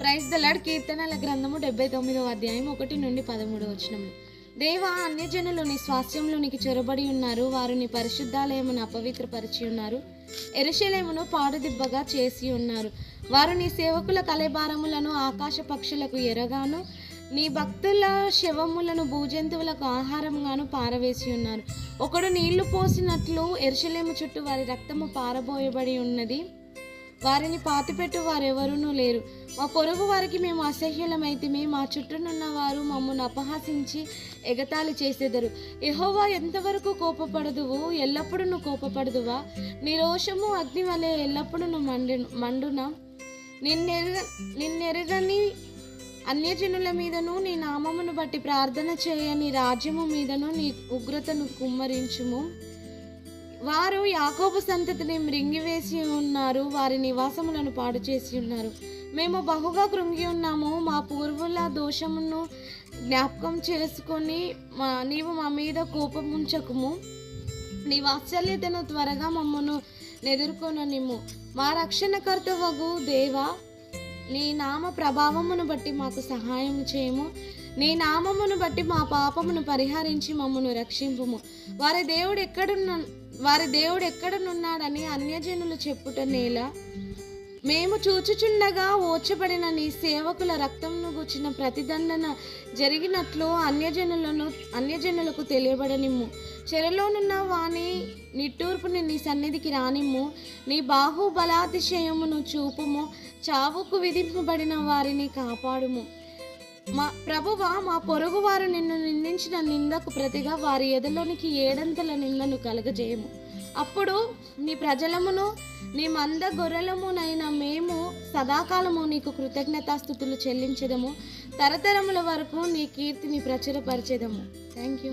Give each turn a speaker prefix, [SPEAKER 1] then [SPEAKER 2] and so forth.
[SPEAKER 1] Praise the Lord కీర్తనల గ్రంథము డెబ్బై తొమ్మిదవ అధ్యాయం ఒకటి నుండి పదమూడు వచనములు దేవా అన్యజనులు నీ స్వాస్థ్యంలోనికి చొరబడి ఉన్నారు వారు నీ పరిశుద్ధాలయమును అపవిత్రపరిచి ఉన్నారు ఎరుశలేమును పాడుదిబ్బగా చేసి ఉన్నారు. వారు నీ సేవకుల కలెబారములను ఆకాశ పక్షులకు ఎరగాను నీ భక్తుల శవములను భూజంతువులకు ఆహారంగాను పారవేసి ఉన్నారు. ఒకడు నీళ్ళు పోసినట్లు ఎరుశలేము చుట్టూ వారి రక్తము పారబోయబడి ఉన్నది. వారిని పాతిపెట్టు వారెవరూ లేరు. మా పొరుగు వారికి మేము అసహ్యులమైతిమి మా చుట్టూనున్న వారు మమ్మల్ని అపహాసించి ఎగతాళి చేసేదరు. ఎహోవా ఎంతవరకు కోపపడదువు ఎల్లప్పుడూ నువ్వు కోపపడదువా? నీ రోషము అగ్ని వలె ఎల్లప్పుడూ నువ్వు మండు మండునా? నిన్నెరుగ నిన్నెరగని అన్యజనుల మీదను నీ నామమును బట్టి ప్రార్థన చేయని రాజ్యము మీదను నీ ఉగ్రతను కుమ్మరించుము. వారు యాకోబు సంతతిని మృంగివేసి ఉన్నారు. వారి నివాసములను పాడు చేసి ఉన్నారు. మేము బహుగా కృంగి ఉన్నాము. మా పూర్వుల దోషమును జ్ఞాపకం చేసుకొని మా నీవు మా మీద కోపం ఉంచకుము. నీ వాత్సల్యతను త్వరగా మమ్మను ఎదుర్కొననిము మా రక్షణకర్త వగు దేవా నీ నామ ప్రభావమును బట్టి మాకు సహాయం చేయము. నీ నామమును బట్టి మా పాపమును పరిహరించి మమ్మను రక్షింపుము. వారి దేవుడు ఎక్కడున్న వారి దేవుడు ఎక్కడనున్నాడని అన్యజనులు చెప్పుట నేల. మేము చూచుచుండగా ఓచబడిన నీ సేవకుల రక్తంను గుచ్చిన ప్రతిదండన జరిగినట్లు అన్యజనులను అన్యజనులకు తెలియబడనిమ్ము. చెరలోనున్న వాని నిట్టూర్పుని నీ సన్నిధికి రానిమ్ము. నీ బాహుబలాతిశయమును చూపుము. చావుకు విధింపబడిన వారిని కాపాడుము. మా ప్రభువ మా పొరుగువారు నిన్ను నిందించిన నిందకు ప్రతిగా వారి ఎదలోనికి ఏడంతల నిందను కలగజేయము. అప్పుడు నీ ప్రజలమును నీ మంద గొర్రెలమునైన మేము సదాకాలము నీకు కృతజ్ఞతాస్థుతులు చెల్లించదము. తరతరముల వరకు నీ కీర్తిని ప్రచురపరిచేదము. Thank you